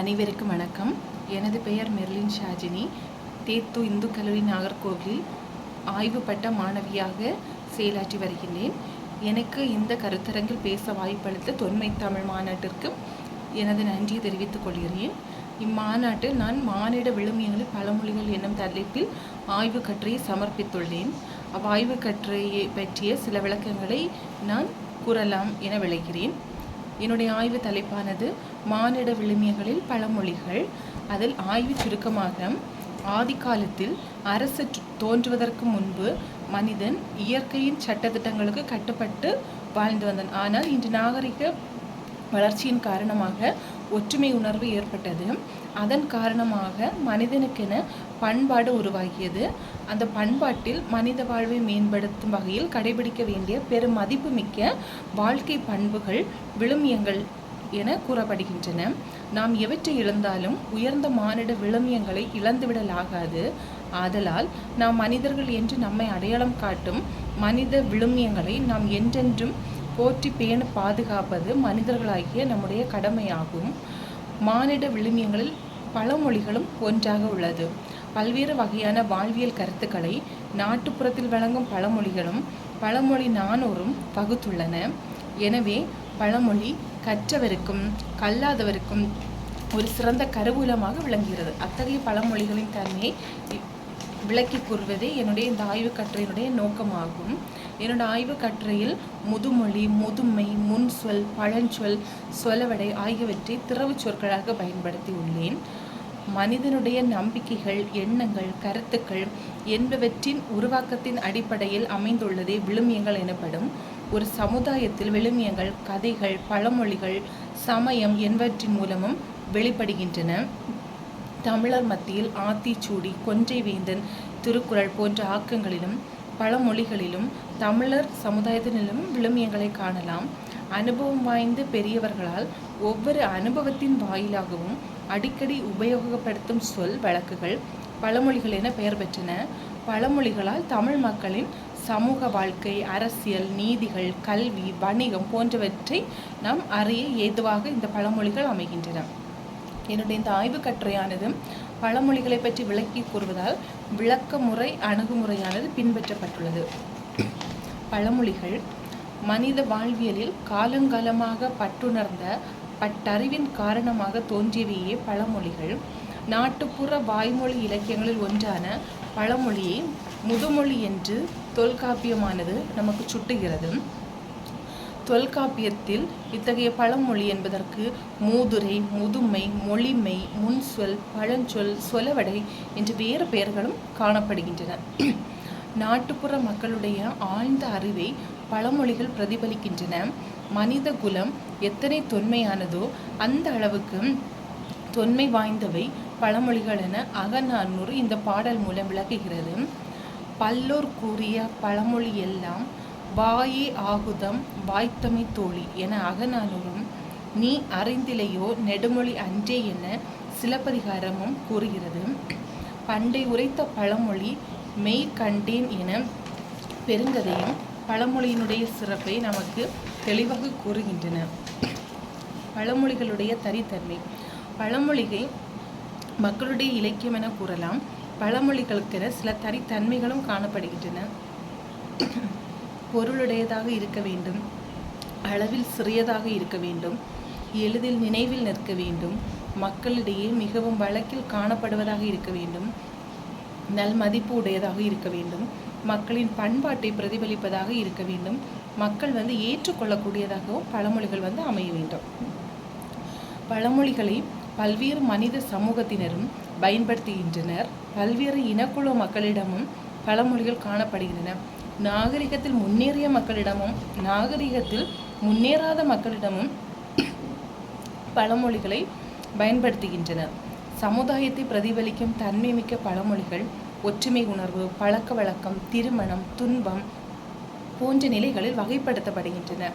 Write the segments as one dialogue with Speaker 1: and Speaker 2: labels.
Speaker 1: அனைவருக்கும் வணக்கம். எனது பெயர் மெர்லின் ஷாஜினி. தேத்து இந்து கல்லூரி நாகர்கோவிலில் ஆய்வு பட்ட மாணவியாக செயலாற்றி வருகின்றேன். எனக்கு இந்த கருத்தரங்கில் பேச வாய்ப்பளித்த தொன்மை தமிழ் மாநாட்டிற்கு எனது நன்றியை தெரிவித்துக் கொள்கிறேன். இம்மாநாட்டில் நான் மானிட விழுமியங்களில் பழமொழிகள் என்னும் தலைப்பில் ஆய்வு கட்டுரையை சமர்ப்பித்துள்ளேன். அவ்வாய்வு கட்டுரையை பற்றிய சில விளக்கங்களை நான் கூறலாம் என விளைகிறேன் என்னுடைய ஆய்வு தலைப்பானது மானிட விழுமியங்களில் பழமொழிகள் அதில் ஆய்வு சுருக்கமாக ஆதிக்காலத்தில் அரசு தோன்றுவதற்கு முன்பு மனிதன் இயற்கையின் சட்டத்திட்டங்களுக்கு கட்டுப்பட்டு வாழ்ந்து வந்தான். ஆனால் இன்று நாகரிக வளர்ச்சியின் காரணமாக ஒற்றுமை உணர்வு ஏற்பட்டது. அதன் காரணமாக மனிதனுக்கென பண்பாடு உருவாகியது. அந்த பண்பாட்டில் மனித வாழ்வை மேம்படுத்தும் வகையில் கடைபிடிக்க வேண்டிய பெரும் மதிப்புமிக்க வாழ்க்கை பண்புகள் விழுமியங்கள் என கூறப்படுகின்றன. நாம் எவற்றை இழந்தாலும் உயர்ந்த மானிட விழுமியங்களை இழந்துவிடலாகாது. ஆதலால் நாம் மனிதர்கள் என்று நம்மை அடையாளம் காட்டும் மனித விழுமியங்களை நாம் என்றென்றும் போற்றி பேண பாதுகாப்பது மனிதர்களாகிய நம்முடைய கடமையாகும். மானிட விழுமியங்களில் பல மொழிகளும் ஒன்றாக உள்ளது. பல்வேறு வகையான வாழ்வியல் கருத்துக்களை நாட்டுப்புறத்தில் வழங்கும் பழமொழிகளும் பழமொழி நானூறும் பகுத்துள்ளன. எனவே பழமொழி கற்றவருக்கும் கல்லாதவருக்கும் ஒரு சிறந்த கருவூலமாக விளங்குகிறது. அத்தகைய பழமொழிகளின் தன்மையை விளக்கி கூறுவதே என்னுடைய இந்த ஆய்வு கட்டுரையினுடைய நோக்கமாகும். என்னோட ஆய்வு கட்டுரையில் முதுமொழி முதுமை முன்சொல் பழஞ்சொல் சொலவடை ஆகியவற்றை திறவுச் சொற்களாக பயன்படுத்தி உள்ளேன் மனிதனுடைய நம்பிக்கைகள் எண்ணங்கள் கருத்துக்கள் என்பவற்றின் உருவாக்கத்தின் அடிப்படையில் அமைந்துள்ளதே விழுமியங்கள் எனப்படும் ஒரு சமுதாயத்தில் விழுமியங்கள் கதைகள் பழமொழிகள் சமயம் என்பவற்றின் மூலமும் வெளிப்படுகின்றன. தமிழர் மத்தியில் ஆத்திச்சூடி கொன்றை வேந்தன் திருக்குறள் போன்ற ஆக்கங்களிலும் பழமொழிகளிலும் தமிழர் சமுதாயத்திலும் விழுமியங்களை காணலாம். அனுபவம் வாய்ந்த பெரியவர்களால் ஒவ்வொரு அனுபவத்தின் வாயிலாகவும் அடிக்கடி உபயோகப்படுத்தும் சொல் வழக்குகள் பழமொழிகள் என பெயர் பெற்றன. பழமொழிகளால் தமிழ் மக்களின் சமூக வாழ்க்கை அரசியல் நீதிகள் கல்வி வணிகம் போன்றவற்றை நாம் அறிய ஏதுவாக இந்த பழமொழிகள் அமைகின்றன. என்னுடைய இந்த ஆய்வு கட்டுரையானது பழமொழிகளை பற்றி விளக்கி கூறுவதால் விளக்க முறை அணுகுமுறையானது பின்பற்றப்பட்டுள்ளது. பழமொழிகள் மனித வாழ்வியலில் காலங்காலமாக பட்டுணர்ந்த பட்டறிவின் காரணமாக தோன்றியவையே பழமொழிகள். நாட்டுப்புற வாய்மொழி இலக்கியங்களில் ஒன்றான பழமொழியை முதுமொழி என்று தொல்காப்பியமானது நமக்கு சுட்டுகிறது. தொல்காப்பியத்தில் இத்தகைய பழமொழி என்பதற்கு மூதுரை முதுமை மொழிமை முன்சொல் பழஞ்சொல் சொலவடை என்று வேறு பெயர்களும் காணப்படுகின்றன. நாட்டுப்புற மக்களுடைய ஆழ்ந்த அறிவை பழமொழிகள் பிரதிபலிக்கின்றன. மனித குலம் எத்தனை தொன்மையானதோ அந்த அளவுக்கு தொன்மை வாய்ந்தவை பழமொழிகள் என அகநானூறு இந்த பாடல் மூலம் விளக்குகிறது. பல்லோர் கூறிய பழமொழி எல்லாம் வாயே ஆகுதம் வாய்த்தமை தோழி என அகநானூரும் நீ அறிந்திலையோ நெடுமொழி அன்றே என சிலப்பதிகாரமும் கூறுகிறது. பண்டை உரைத்த பழமொழி மெய் கண்டேன் என பெருங்கதையும் பழமொழியினுடைய சிறப்பை நமக்கு தெளிவாக கூறுகின்றன. பழமொழிகளுடைய தனித்தன்மை. பழமொழிகை மக்களுடைய இலக்கியம் என கூறலாம். பழமொழிகளுக்கென சில தனித்தன்மைகளும் காணப்படுகின்றன. பொருளுடையதாக இருக்க வேண்டும். அளவில் சிறியதாக இருக்க வேண்டும். எளிதில் நினைவில் நிற்க வேண்டும். மக்களிடையே மிகவும் வழக்கில் காணப்படுவதாக இருக்க வேண்டும். நல் மதிப்பு உடையதாக இருக்க வேண்டும். மக்களின் பண்பாட்டை பிரதிபலிப்பதாக இருக்க வேண்டும். மக்கள் வந்து ஏற்றுக்கொள்ளக்கூடியதாகவும் பழமொழிகள் வந்து அமைய வேண்டும். பழமொழிகளை பல்வேறு மனித சமூகத்தினரும் பயன்படுத்துகின்றனர். பல்வேறு இனக்குழு மக்களிடமும் பழமொழிகள் காணப்படுகின்றன. நாகரிகத்தில் முன்னேறிய மக்களிடமும் நாகரிகத்தில் முன்னேறாத மக்களிடமும் பழமொழிகளை பயன்படுத்துகின்றனர். சமுதாயத்தை பிரதிபலிக்கும் தன்மைமிக்க பழமொழிகள் ஒற்றுமை உணர்வு பழக்க வழக்கம் திருமணம் துன்பம் போன்ற நிலைகளில் வகைப்படுத்தப்படுகின்றன.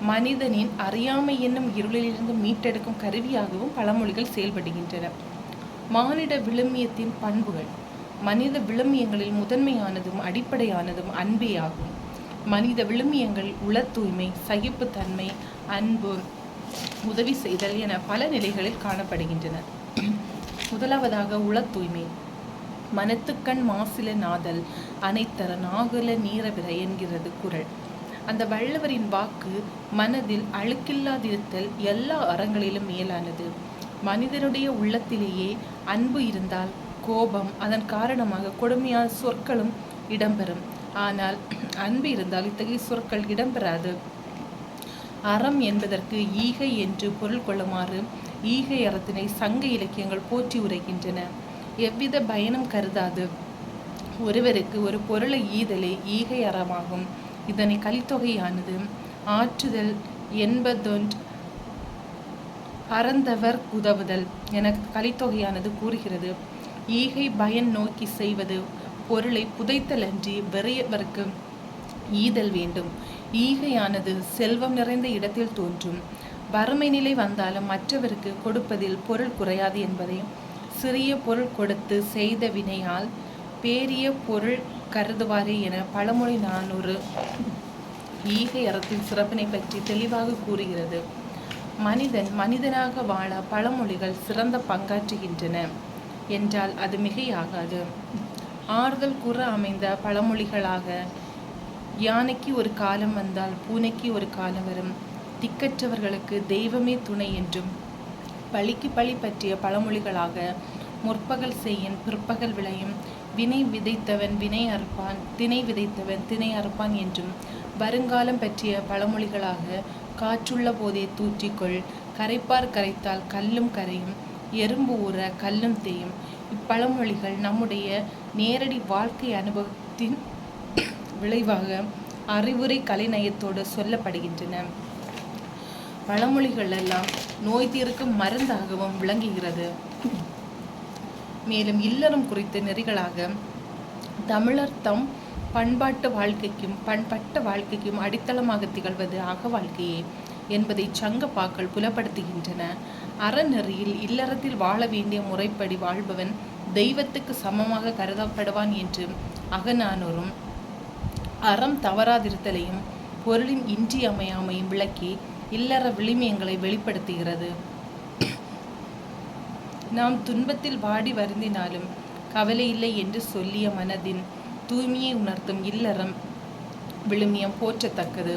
Speaker 1: மனிதனின் அறியாமை என்னும் இருளிலிருந்து மீட்டெடுக்கும் கருவியாகவும் பழமொழிகள் செயல்படுகின்றன. மானிட விழுமியத்தின் பண்புகள். மனித விழுமியங்களில் முதன்மையானதும் அடிப்படையானதும் அன்பே ஆகும். மனித விழுமியங்கள் உள தூய்மை சகிப்புத்தன்மை அன்பு உதவி செய்தல் என பல நிலைகளில் காணப்படுகின்றன. முதலாவதாக உள தூய்மை. மனத்துக்கண் மாசில நாதல் அனைத்தர நாகுல நீரவிர என்கிறது குரல். அந்த வள்ளுவரின் வாக்கு மனதில் அழுக்கில்லாதிருத்தல் எல்லா அறங்களிலும் மேலானது மனிதனுடைய உள்ளத்திலேயே அன்பு இருந்தால் கோபம் அதன் காரணமாக கொடுமையான சொற்களும் இடம்பெறும். ஆனால் அன்பு இருந்தால் இத்தகைய சொற்கள் இடம்பெறாது. அறம் என்பதற்கு ஈகை என்று பொருள் கொள்ளுமாறு ஈகை அறத்தினை சங்க இலக்கியங்கள் போற்றி உரைக்கின்றன. எவ்வித பயனும் கருதாது. ஒருவருக்கு ஒரு பொருளை ஈதலே ஈகை அறமாகும். இதனை கலித்தொகையானது ஆற்றுதல் என்பதொன்று அறந்தவர் உதவுதல் என கலித்தொகையானது கூறுகிறது. ஈகை பயன் நோக்கி செய்வது பொருளை புதைத்தலன்றி வெறியவருக்கு ஈதல் வேண்டும். ஈகையானது செல்வம் நிறைந்த இடத்தில் தோன்றும். வறுமை நிலை வந்தாலும் மற்றவருக்கு கொடுப்பதில் பொருள் குறையாது என்பதையும் சிறிய பொருள் கொடுத்து செய்த வினையால் பேரிய பொருள் கருதுவாரே என பழமொழி நானூறு ஈகை அறத்தின் சிறப்பினை பற்றி தெளிவாக கூறுகிறது. மனிதன் மனிதனாக வாழ பழமொழிகள் சிறந்த பங்காற்றுகின்றன என்றால் அது மிகையாகாது. ஆறுதல் கூற அமைந்த பழமொழிகளாக யானைக்கு ஒரு காலம் வந்தால் பூனைக்கு ஒரு காலம் வரும். திக்கற்றவர்களுக்கு தெய்வமே துணை என்றும் பழிக்கு பழி பற்றிய பழமொழிகளாக முற்பகல் செய்யின் பிற்பகல் விளையும். வினை விதைத்தவன் வினை அறுப்பான் தினை விதைத்தவன் தினை அறுப்பான் என்றும் வருங்காலம் பற்றிய பழமொழிகளாக காற்றுள்ள போதே தூற்றிக்கொள். கரைப்பார் கரைத்தால் கல்லும் கரையும் எறும்பு ஊற கல்லும் தேயும். இப்பழமொழிகள் நம்முடைய நேரடி வாழ்க்கை அனுபவத்தின் விளைவாக அறிவுரை கலைநயத்தோடு சொல்லப்படுகின்றன. பழமொழிகள் எல்லாம் நோய் தீர்க்கும் மருந்தாகவும் விளங்குகிறது. மேலும் இல்லறம் குறித்த நெறிகளாக தமிழர் தம் பண்பாட்டு வாழ்க்கைக்கும் பண்பட்ட வாழ்க்கைக்கும் அடித்தளமாக திகழ்வது அக வாழ்க்கையே என்பதை சங்க பாக்கள் புலப்படுத்துகின்றன. அறநெறியில் இல்லறத்தில் வாழ வேண்டிய முறைப்படி வாழ்பவன் தெய்வத்துக்கு சமமாக கருதப்படுவான் என்று அகநானூரும் அறம் தவறாதிருத்தலையும் பொருளின் இன்றியமையாமையும் விளக்கி இல்லற விளிமியங்களை வெளிப்படுத்துகிறது. நாம் துன்பத்தில் வாடி வருந்தினாலும் கவலை இல்லை என்று சொல்லிய மனதின் தூய்மையை உணர்த்தும் இல்லறம் விழுமியம் போற்றத்தக்கது.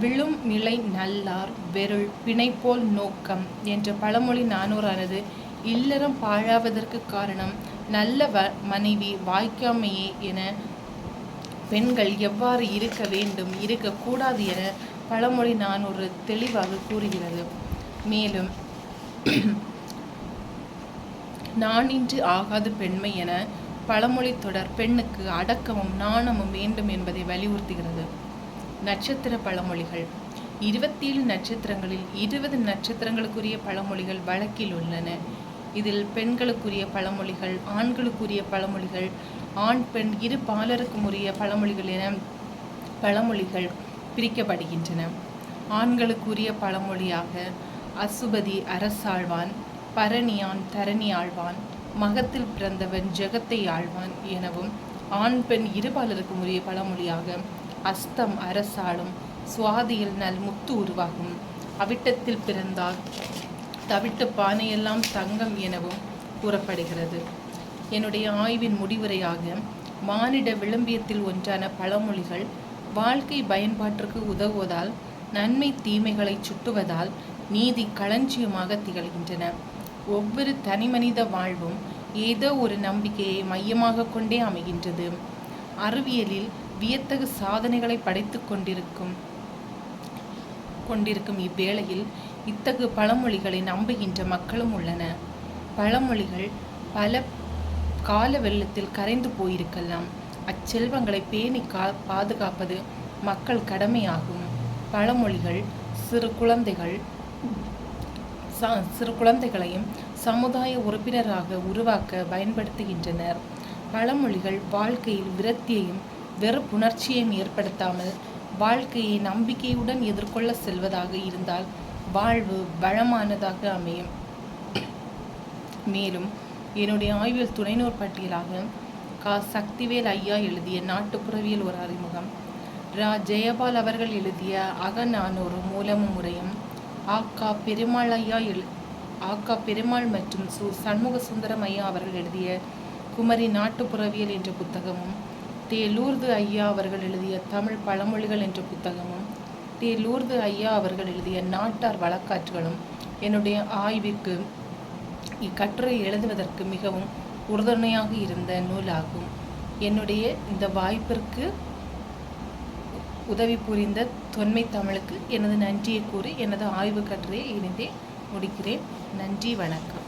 Speaker 1: விழும் நிலை நல்லார் வெருள் பிணைப்போல் நோக்கம் என்ற பழமொழி நானூறானது இல்லறம் பாழாவதற்கு காரணம் நல்ல வ மனைவி வாய்க்காமையே என பெண்கள் எவ்வாறு இருக்க வேண்டும் இருக்கக்கூடாது என பழமொழி நான் ஒரு தெளிவாக கூறுகிறது. மேலும் நான் இன்று ஆகாது பெண்மை என பழமொழி தொடர் பெண்ணுக்கு அடக்கமும் நாணமும் வேண்டும் என்பதை வலியுறுத்துகிறது. நட்சத்திர பழமொழிகள். இருபத்தி ஏழு நட்சத்திரங்களில் இருபது நட்சத்திரங்களுக்குரிய பழமொழிகள் வழக்கில் உள்ளன. இதில் பெண்களுக்குரிய பழமொழிகள் ஆண்களுக்குரிய பழமொழிகள் ஆண் பெண் இரு பாலருக்கும் உரிய பழமொழிகள் என பழமொழிகள் பிரிக்கப்படுகின்றன. ஆண்களுக்குரிய பழமொழியாக அசுபதி அரசாழ்வான் பரணியான் தரணி ஆழ்வான் மகத்தில் பிறந்தவன் ஜெகத்தை ஆழ்வான் எனவும் ஆண் பெண் இருபாலருக்கும் உரிய பழமொழியாக அஸ்தம் அரசாளும் சுவாதியில் நல் முத்து உருவாகும். அவிட்டத்தில் பிறந்தால் தவிட்டு பானையெல்லாம் தங்கம் எனவும் கூறப்படுகிறது. என்னுடைய ஆய்வின் முடிவுரையாக மானிட விளம்பியத்தில் ஒன்றான பழமொழிகள் வாழ்க்கை பயன்பாட்டிற்கு உதவுவதால் நன்மை தீமைகளை சுட்டுவதால் நீதி களஞ்சியமாக திகழ்கின்றன. ஒவ்வொரு தனிமனித வாழ்வும் ஏதோ ஒரு நம்பிக்கையை மையமாக கொண்டே அமைகின்றது. அறிவியலில் வியத்தகு சாதனைகளை படைத்து கொண்டிருக்கும் கொண்டிருக்கும் இவ்வேளையில் இத்தகு பழமொழிகளை நம்புகின்ற மக்களும் உள்ளன. பழமொழிகள் பல கால வெள்ளத்தில் கரைந்து போயிருக்கலாம். அச்செல்வங்களை பேணி கா பாதுகாப்பது மக்கள் கடமையாகும். பழமொழிகள் சிறு குழந்தைகள் சிறு குழந்தைகளையும் சமுதாய உறுப்பினராக உருவாக்க பயன்படுத்துகின்றனர். பழமொழிகள் வாழ்க்கையில் விரக்தியையும் வெறுப்புணர்ச்சியையும் ஏற்படுத்தாமல் வாழ்க்கையை நம்பிக்கையுடன் எதிர்கொள்ள செல்வதாக இருந்தால் வாழ்வு வளமானதாக அமையும். மேலும் என்னுடைய ஆய்வில் துணைநூர் பட்டியலாக கா. சக்திவேல் ஐயா எழுதிய நாட்டுப்புறவியல் ஒரு அறிமுகம். ரா. ஜெயபால் அவர்கள் எழுதிய அகநானூறு மூலமும் முறையும் ஆக்கா பெருமாள் ஐயா எழு ஆக்கா பெருமாள் மற்றும் சு. சண்முக சுந்தரம் ஐயா அவர்கள் எழுதிய குமரி நாட்டுப்புறவியல் என்ற புத்தகமும் தே. லூர்து ஐயா அவர்கள் எழுதிய தமிழ் பழமொழிகள் என்ற புத்தகமும் தே லூர்து ஐயா அவர்கள் எழுதிய நாட்டார் வழக்காற்றுகளும் என்னுடைய ஆய்விற்கு இக்கட்டுரை எழுதுவதற்கு மிகவும் உறுதுணையாக இருந்த நூலாகும். என்னுடைய இந்த வாய்ப்பிற்கு உதவி புரிந்த தொன்மை தமிழுக்கு எனது நன்றியை கூறி எனது ஆய்வு கட்டுரையை இணைந்தே முடிக்கிறேன். நன்றி வணக்கம்.